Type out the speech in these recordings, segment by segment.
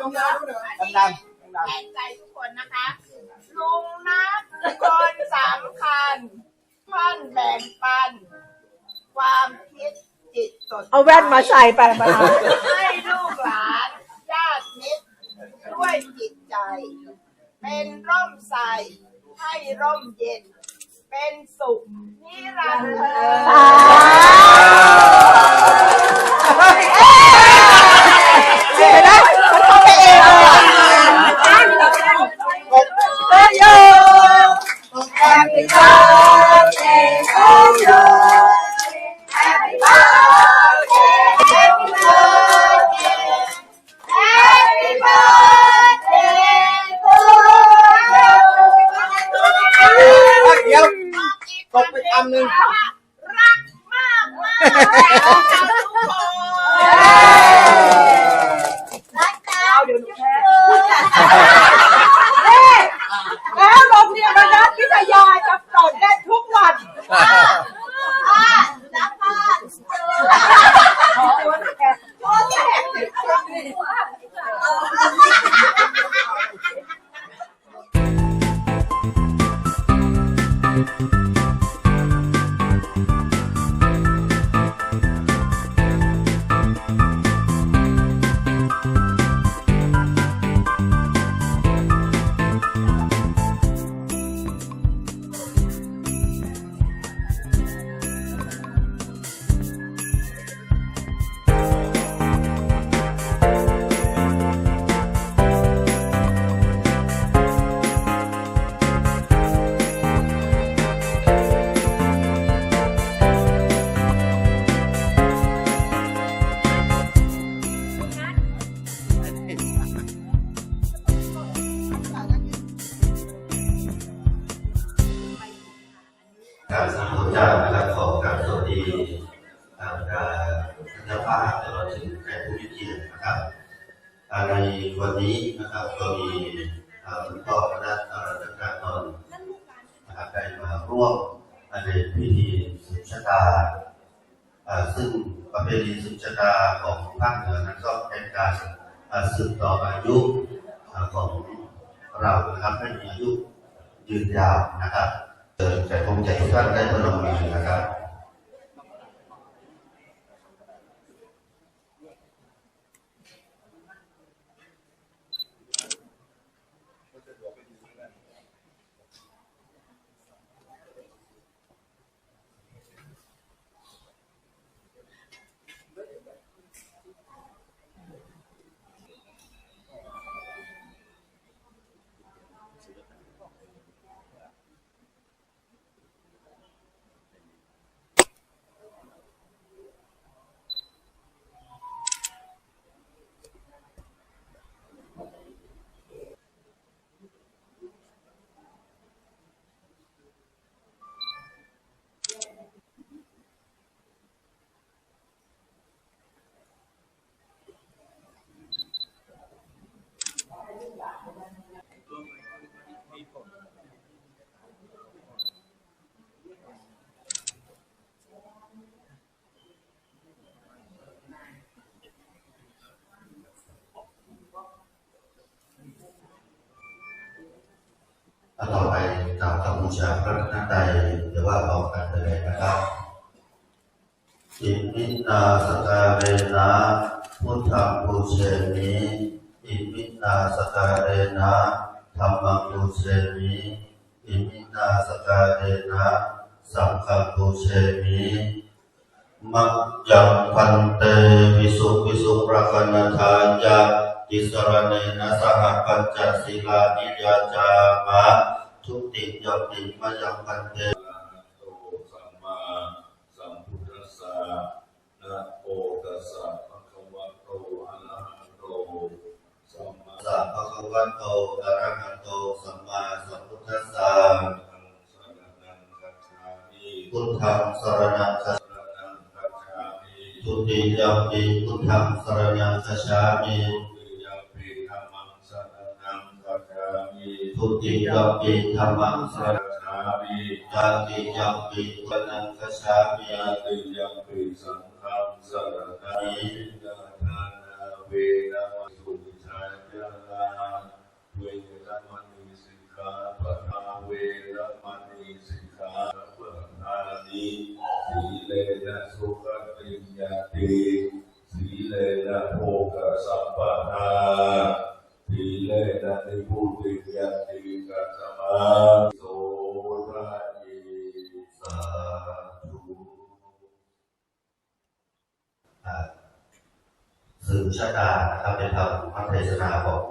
ตรงกลางดังๆดังแทนใจทุกคนนะคะลุงนะคนสำคัญท่านแบ่งปัน ความคิดจิตสดเอาแว่นมาใส่ไปมาให้ลูกหลานญาติมิตรด้วยจิตใจ เป็นร่มใสให้ร่มเย็น เป็นสุขนิรันดร์เห็นไหมมันไปเองเลยอะเอ้ยโย Happy birthday to you Happy birthday Happy birthday Happy birthday to you ๆเดี๋ยวตกไปคำหนึ่ งรั อ่าคุณพ่อคณะอาราชการนนท์นะครับได้มาร่วมในพิธีสืบชะตาซึ่งประเพณีสืบชะตาของภาคเหนือนั้นก็เป็นการสืบต่ออายุของเรานะครับให้มีอายุยืนยาวนะครับเอ่อแต่ผมจะทุกท่านได้ประนมมือนะครับ บูชาพระรัตนตรัยเดี๋ยวว่าบอกกันเลยนะครับอิมินาสการเรนะพุทธังบูเชมิอิมินาสการเรนะธรรมังบูเชมิอิมินาสการเรนะสังฆังบูเชมิมัจยังพันเตวิสุวิสุรักนทายะติสรเนนะสหปัญจศีลานิยาจามะ ทุติยปิมายังพันเตโตสัมมาสัมพุทธัสสะนะโมตัสสะภะคะวะโตอะระหะโตสัมมาสัพพะคะวะโตอะระหะโตสัมมาสัมพุทธัสสะสังฆังสรณังคัจฉามิพุทธังสรณังคัจจฉามิทุติยปิพุทธังสรณังคัจฉามิ ทุติยมปิธัมมังสรณังคัจฉามิทุติยมปิธัมมังสรณังคัจฉามิตติยม สื่อชาดานะครับในทางพระเทศนาของ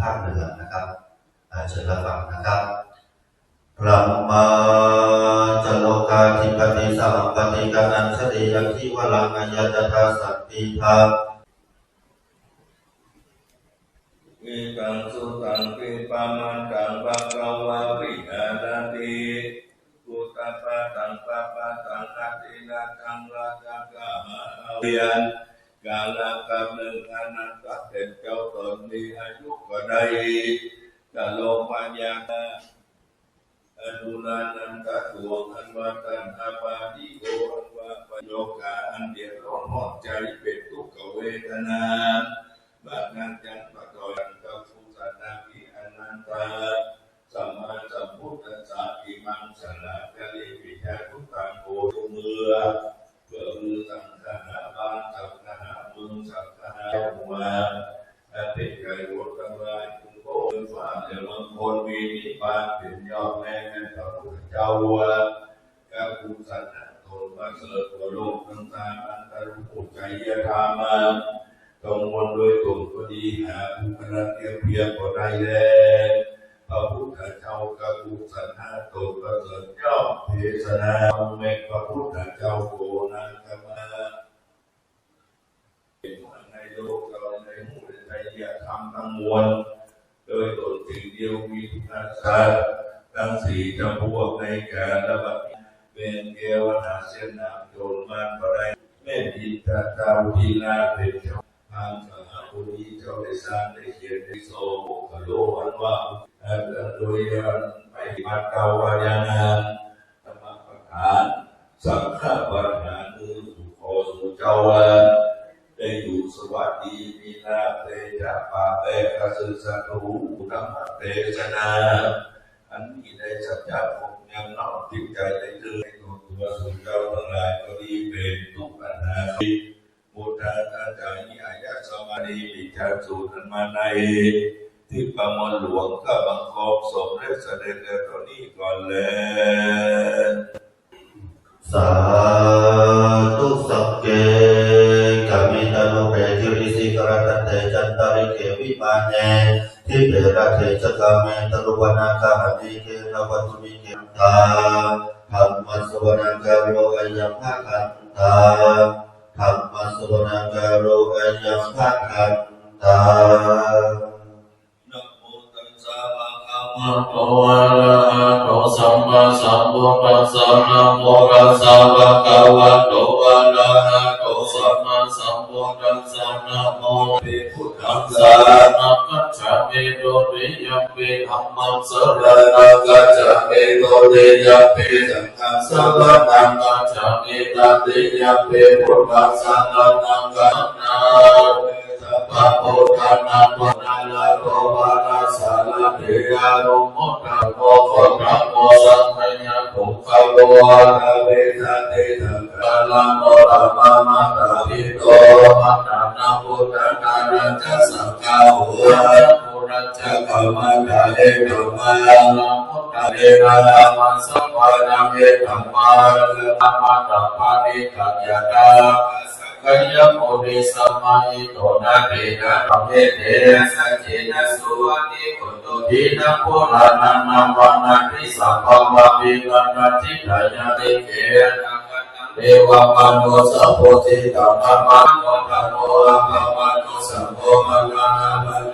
ภาคเหนือนะครับเชิญรับฟังนะครับพระมาจโลกาธิปติสัมปติกานันสติยังที่วลังยตถาสัตติภาเอกังสุตังเปปามันตังภะคะวะวิหารติกุตปะตังปะปะตังอะตินาตังราชกะหาเวียน กาลกับหนึ่งอนันตเป็นเจ้าตนมีอายุก็ได้กาโลปัญญาอนุนานันตะดวงอันวาตันอาปาติ โกนากรรมาในโลกเราในหมู่ในยธรรมทั้งมวลโดยตนสิ่งเดียวมีทุกนาสาทั้งสี่จำพวกในการระบาดเป็นเกวนาเส้นนาโจรมานก็ได้แม่ดิตาตาวิลาเป็นเจ้าทางสหบุรีเจ้าได้สร้างได้เขียนได้โซโกโลวันว่าอาจารย์โดยการไปมาเกาวายานานธรรมประธานสังฆปรานมือสุโคสุ เจ้าวันได้อยู่สวัสดีมีนาเตจะปาเตกสึสะรูธรรมเตชนาอันนี้ได้สัจจะผมยังนอกจิตใจได้เจอในตัวสุเจ้าทั้งหลายก็ดีเป็นทุกปัญหาพุทาตาจานิอายะสมาธิปิจาสูตรมาในที่ประมลหลวงก็บังคมสมเด็จเสด็จเดตอนนี้ก่อนเลย สาธุสัพเกกามิตานุเปกิริสิกรตันเตจันตาริเกวิมาเนทิเประเทจกาเมตรุวนาคาหติเกรวัตุมิเกตาธรรมสวนาการโรอยัมภาคันตาธรรมสวนาการโรอยัมภาคันตา นะโมตัสสะภะคะวะ อะ โตอะระหะโตสัมมาสัมพุทธัสสะนะโมตัสสะภะคะวะโตอะระหะโตสัมมาสัมพุทธัสสะนะโมเตพุทธัตัสสะนะกัจฉามิโตติยัมปิธัมมังสรณะกัจฉามิโตติยัมปิสังฆังสัสังพฆัพะกัจฉามิตัตติยัมปิพุทธัสสะนะนังกัจนาพระโพธานาโมนาลโตวารา สาลาเทียรุโมตาโมโคตรโมสัมมัญญตุขะโวอาเวทะเตถังกาลาโมรามามาตาภิโตมัตตานาพุทธนาจัสสังฆาหุ จจกรรมตาเอกมานามุตตะเอนามาสัมปานาเมธัมมาละมาตาปานิกัจยตากายโมดิสัมมาอิโตนะเตนะปัเมเตสัจเจนะสุวัติโกโตทินะปุรานันนัมวันนันติสัพพะวะปิวันนันติขายาติเกนะเอวะปะโนสัพโพธิกัมมะมะโนภะโนอะภะวะโนสัมโพมะกะนะ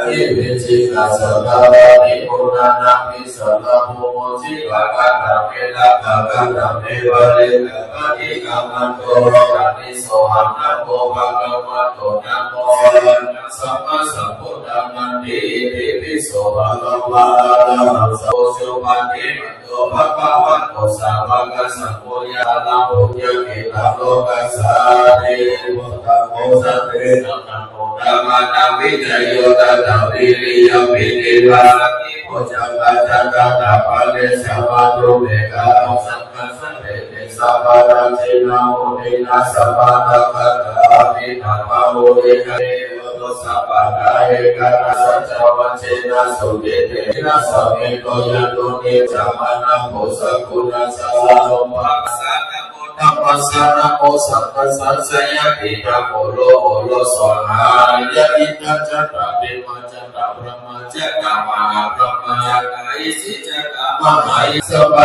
อายิวิจิกัสสะภะวะนิปุรานะมิสัพพะโมโมจิวะกะตะเมละภะกะตะเมวะเรนะปะทิกัมมันโตอะนิโสหังนะโมภะคะวะโตนะโมสัมมาสัมพุทธังมันติติปิโสภะคะวะอะระหังสัมโพธิปันติโตภะคะวะโตสาวกสัมโพยานาโมยะเกตังโลกัสสาเทโมตัมโมสัพเพนะโมยตัตถวิริยปิติภาโพจังกัจจกตาปะเลสะวะตุเมกะสังฆสังเวเสะเทนะโมเดนะสัพพะตะคะตะวินาภาโมเดคะเอวโตะกายกะนะสัจจวัชเชนะสุเดเตนะสัมเมโตโตเนจัมมานะโมสักกุณะสัสสะโลภัสสะนะโมธัมมัสสะนะโมสัพพะสัสสะยะตินะโยะอิทัจจตะเดวะจัต ตะพระมาจัตตะมหาพระมาจัตตะอิสิจัตตะมหาอิสัพ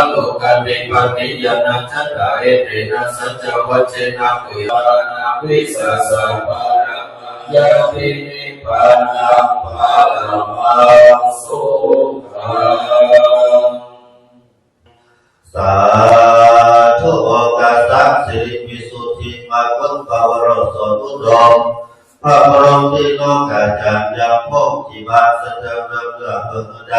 พะโลกันิปันติยานัจจตะเอเตนะสัจจวัชเชนะปิวานาวิสัสสะปะระมายะตินิพพานังภาลังมังสุขังสาธุโอกาสสิริวิสุทธิมาคุปาวโรสนุดมพระบรมที่โลกาจันยังพงจีบาสเตเรื่องเรื่องเพื่อใด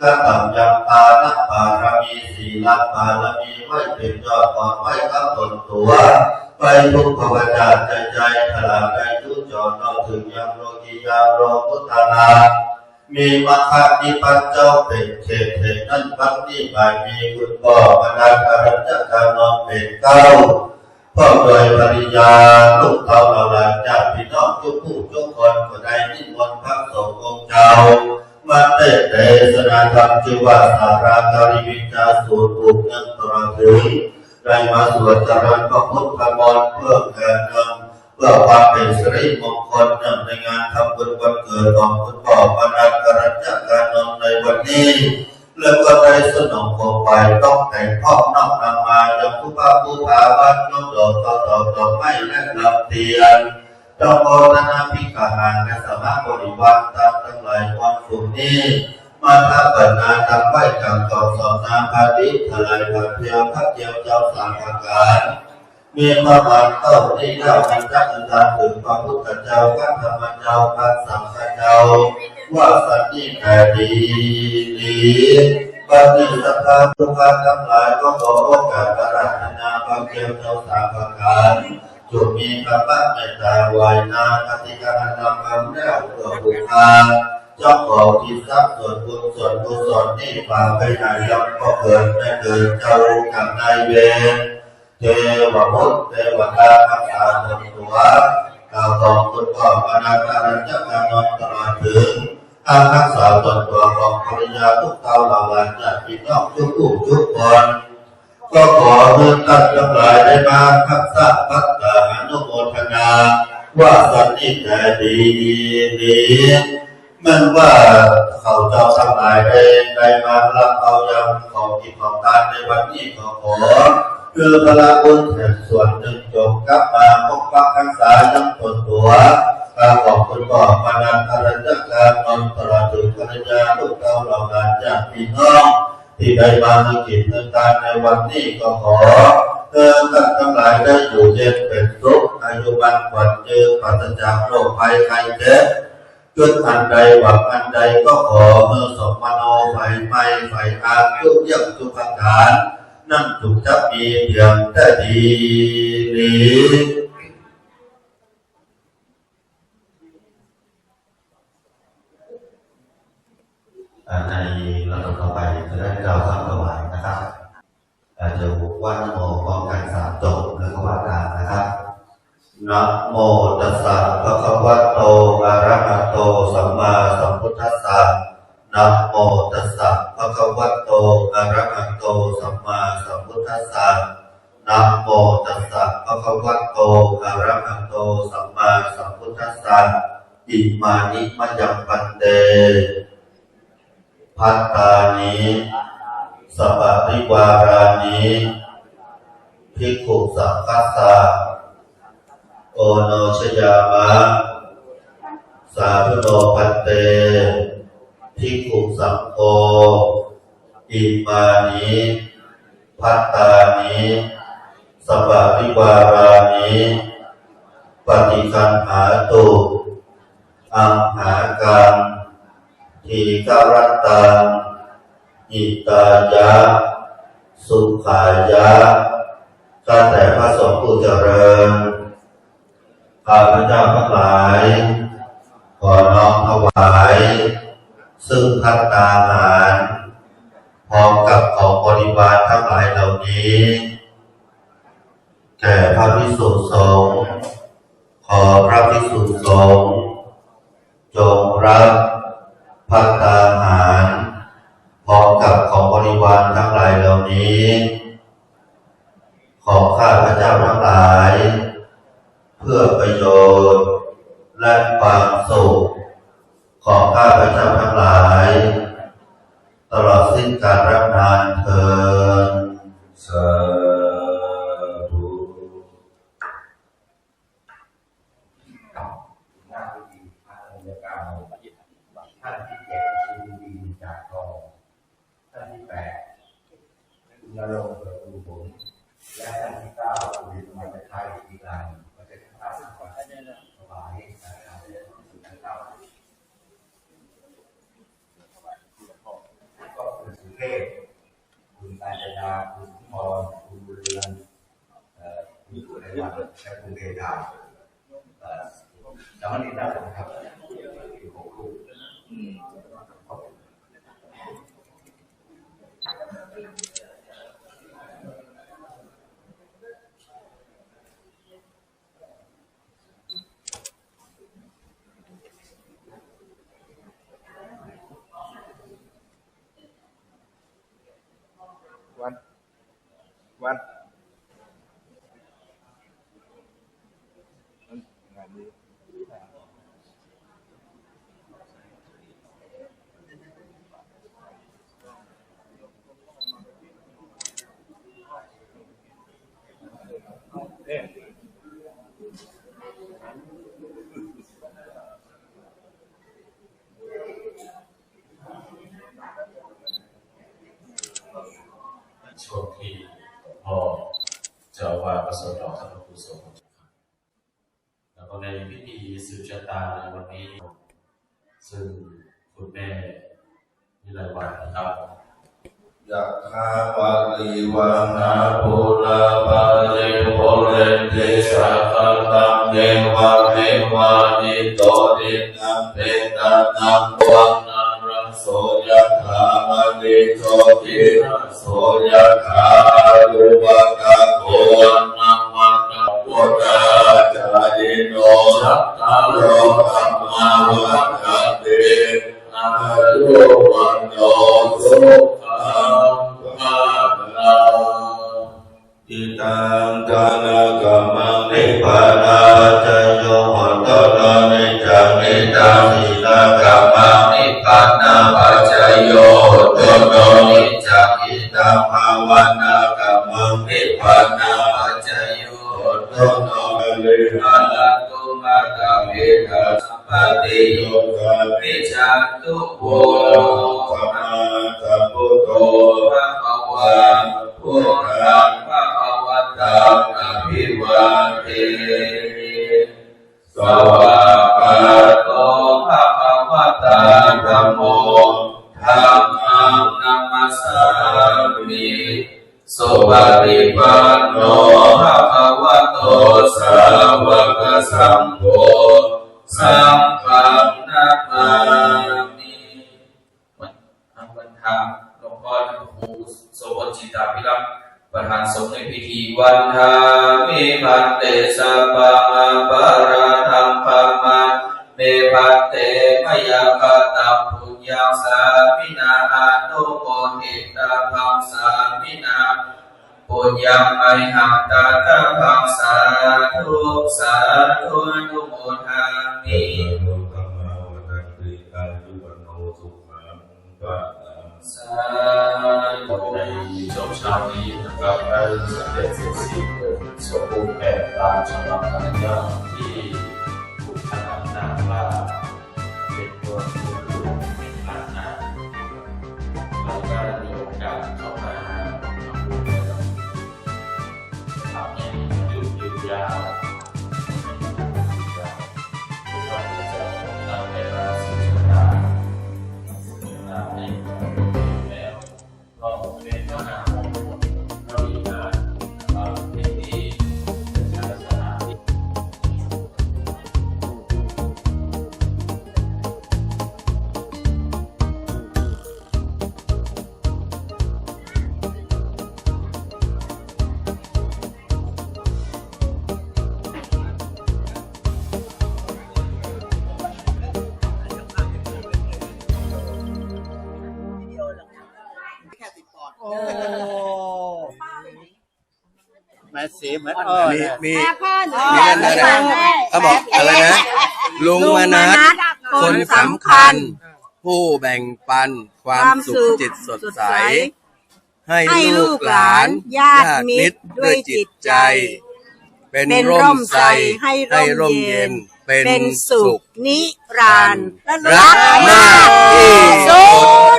ก็ทำยังปานับารมีศีลบารมีไว้เป็นยอดก่อนไว้กับตนตัว ไปทุกขวจาใจใจพลังใจทุกจอดเราถึงยังโลกียามโลกุตนามีมัคคะนิปัจเจ้าเป็นเขตเขตนั้นพักนี้หมายมีคุณพ่อพนักการจักการนองเป็นเก้าพ่อโดยปริยาลูกเต่าเราหลานญาติพี่น้องทุกผู้ทุกคนก็ได้นิมนต์พระสงฆ์องค์เจ้ามาเตเตสนาธรรมที่ว่าสาราการิวิจาสูตรบุกเงินตระถึง ได้มาสวดจรัญพระพุทธมนต์เพื่อแก่เงินเพื่อความเป็นสิริมงคลเนื่องในงานทำบุญวันเกิดของคุณพ่อพนักการจักการนนในวันนี้แล้วก็ได้สนองโคไปต้องแต่งพ่อนอกนำมายังผู้ป้าผู้พาบ้านน้องดอกต่อต่อต่อไม่และลำเตียนจอมโอนานาพิกาหารและสมาบริวารตามทั้งหลายวันกลุ่มนี้ มาทัปนาทำไหวกับต่อสอบนาพาดิทลายผัดเพียวพักเดียวเจ้าสามประการมีพระบาทเต้าที่เจ้าพันจักรตาถึงพระพุทธเจ้าพระธรรมเจ้าพระสังฆเจ้าว่าสันติแก่ดีดีบัดนี้สัทธาทุกท่านทั้งหลายก็ขอโอกาสอาราธนาพระเกียวเจ้าสามประการจุดมีพระบ้านเมตตาวายนาอธิการนำคำแล้วเพื่อบุคา เจ้าของที่ทรัพย์ส่วนบุญส่วนกุศลนี่ฝากไปไหนยังก็เกิดไม่เกิดเจ้ากับนายเวรเทวมุตเทวดาทั้งสามตัวกล่าวต่อคุณพ่อพนาการจักรนนตลอดถึงอารักษาตนตัวของภรรยาทุกเตาเหล่าหลานญาติพี่น้องทุกผู้ทุกคนก็ขอเพื่อนท่านทั้งหลายได้มาพักษาพักษาอนุโมทนา ว่าสันนิษฐานดีดี มันว่าเขาเจ้าทั้งหลายได้ได้มารับเอายังของกิจของการในวันนี้ขอขอคือพละบุญแห่งส่วนหนึ่งจงกลับมาปกปักรักษายังตนตัวกราขอบคุณก่อมานันทรจักการนอนตลอดถึงภรรยาลูกเต้าเหล่านั้นจากพี่น้องที่ได้มาในกิจในการในวันนี้ก็ขอเธอท่านทั้งหลายได้อยู่เย็นเป็นสุขอายุวันขวัญยืนปราศจากโรคภัยไข้เจ็บ จุดอันใดหวังอันใดก็ขอเมื่อสมมโนไฟไหมไฟทาทุกเยี่ยมทุกประการนั่งถูกจับมีเพียงแต่ดีนี้อ่ในระดับต่อไปจะได้เราทำถวายนะครับอาจจะว่านโมพร้อมกันสามจบแล้วก็ว่าตามนะครับ นะโมตัสสะภะคะวะโตอะระหะโตสัมมาสัมพุทธัสสะนะโมตัสสะภะคะวะโตอะระหะโตสัมมาสัมพุทธัสสะนะโมตัสสะภะคะวะโตอะระหะโตสัมมาสัมพุทธัสสะอิมานิมะยังปันเตพัตตานิสปะริวารานิภิกขุสังคัสสะ โอโนชยามะ สาธุโนพันเตภิกขุสังโฆอิมานิพัตตานิสปะริวารานิปฏิคันหาตุอัมหากังทีกรตังอิตายะ สุขายะข้าแต่พระสงฆ์ผู้เจริญ ข้าพเจ้าทั้งหลาย ขอน้อมถวาย ซึ่งพัตตาหารพร้อมกับของบริวารทั้งหลายเหล่านี้ แก่พระพิสุสงฆ์ขอพระพิสุสงฆ์จงรับพัตตาหารพร้อมกับของบริวารทั้งหลายเหล่านี้ ของข้าพเจ้าทั้งหลาย พื่อประโยชน์ และความสุข ของข้าพเจ้าทั้งหลาย ตลอดสิ้นการรับนานเทิน สาธุ หน้าพิธีพระองค์เก้าท่านที่เจ็ดคือดีจากทองท่านที่แปดคุณนรงค์เกิดอุบลและท่านที่เก้าคุณวิมลไทยอีกหลังก็จะทำสิ่งของถวายนะครับสุดท้ายเก้าก็คุณสุเทพคุณกาญจนาคุณพ รคุณบุญเรือนเอ่อคุณสุริวัน์และคุณเดาเอ่อสามนิได้นะครับอยู่ของครูวั วัน งานนี้ ช่วงที่พ่อเจ้าอาว่าสประสบดอกท่านพระครูสงฆ์ครับแล้วก็ในพิธีสืบชะตาในวันนี้ ซึ่งคุณแม่วิไลวันนะครับยะคาวาลีวานาภูราบาลิโภเรนติสาคาตังเดวะเทวานิโตรินังเปตานังวังนารังโสยะถามณิโตติระ Father, าธุอนุโมทามิโลกัมมาวัฏติอายุวันโนสุขังภาลังสาธุในช่วงเช้านี้นะครับได้สำเร็จเสร็จสิ้นสมบูรณ์แบบตามฉบับพระเจ้าที่ สีเหมือนอ้อมีเนี่ยมีแอปเปิ้ลมีนั่นด้วยนะเขาบอกอะไรนะ ลุงมานัดคนสำคัญ ผู้แบ่งปันความสุขจิตสดใส ให้ให้ลูลูกกหหลาลานนญาญาติติมิมิตตรรด้ด้ววยยจิจิตตใจใจ เป็นเป็นร่ร่มมใสใสให้ให้ร่ร่มมเย็เย็นนเป็น เป็นสุสุขขนิรันดร์รักมากที่สุด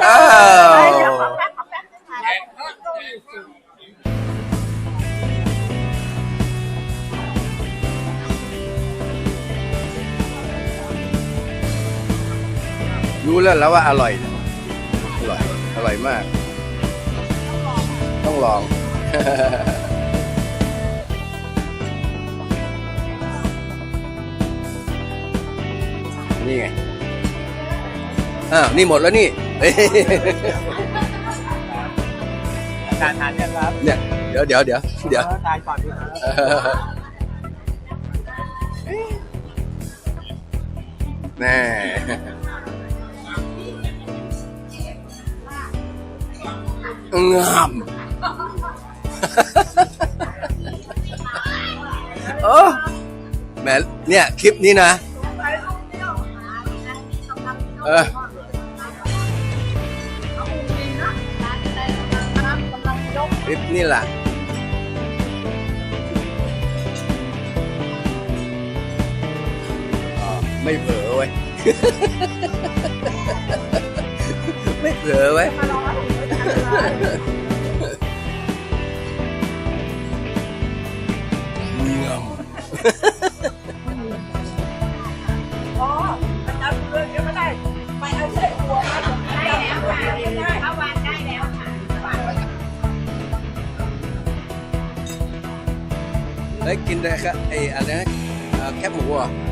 รู้แล้วแล้วว่าอร่อยนะอร่อย อร่อยมาก ต้องลอง นี่ไง อ้าว นี่หมดแล้วนี่เฮ้ยทานทานเนี่ยครับ เนี่ย เดี๋ยวเดี๋ยวเดี๋ยวเดี๋ยวทานก่อนดีครับแน่ งามโอ้แหมเนี่ย คลิปนี้นะเออคลิปนี่แหละอ่าไม่เผลอเว้ย ไม่เผลอเว้ย เงียบเอาวางได้แล้วค่ะเฮ้ยกินได้ครับไอ้อะไรนะเอ่อแคบหมูเหรอะนะ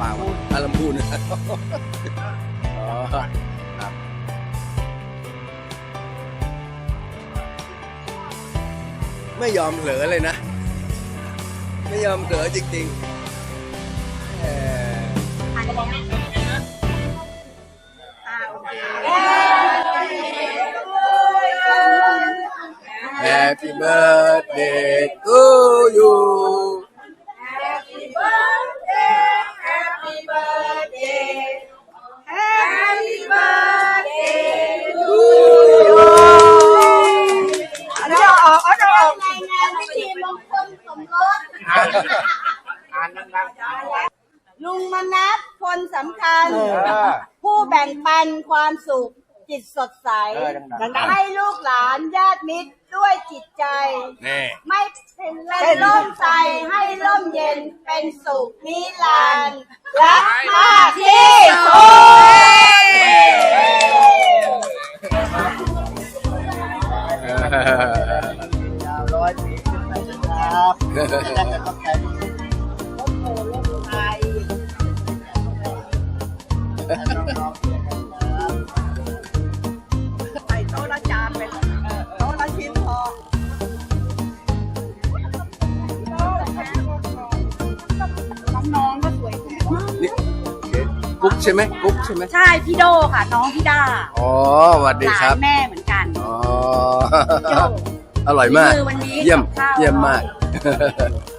ปางวะอะลำพูนอ๋อครับไม่ยอมเผลอเลยนะ ไม่ยอมเผลอจริงๆเอ่อ Happy birthday to you. Happy birthday Happy birthday Happy birthday to you เดี๋ยวออกเอาเดี๋ยวออก รายงานพิธีมงคลสมรส อ่านดัง ลุงมนัสคนสำคัญ ๆเออ ผู้แบ่งปันความสุข จิ ตสดใส เออดังๆ ให้ลูกหลานญาติมิตรด้วยจิตใจ นี่ ไม่เป็นร่มใสให้ร่มเย็นเป็นสุขนิรันดร์รักมากที่สุดร้อยปีขึ้นไปนะครับจะต้องใจ ช่ไหมกุ๊กใช่ไหมใช่พี่โดค่ะ น้องพี่ด้าอ๋อสวัสดีหลาครับนแม่เหมือนกันอ๋อโด อร่อยมากคือวันนี้เยี่ยม กับข้าว เยี่ยมมากอ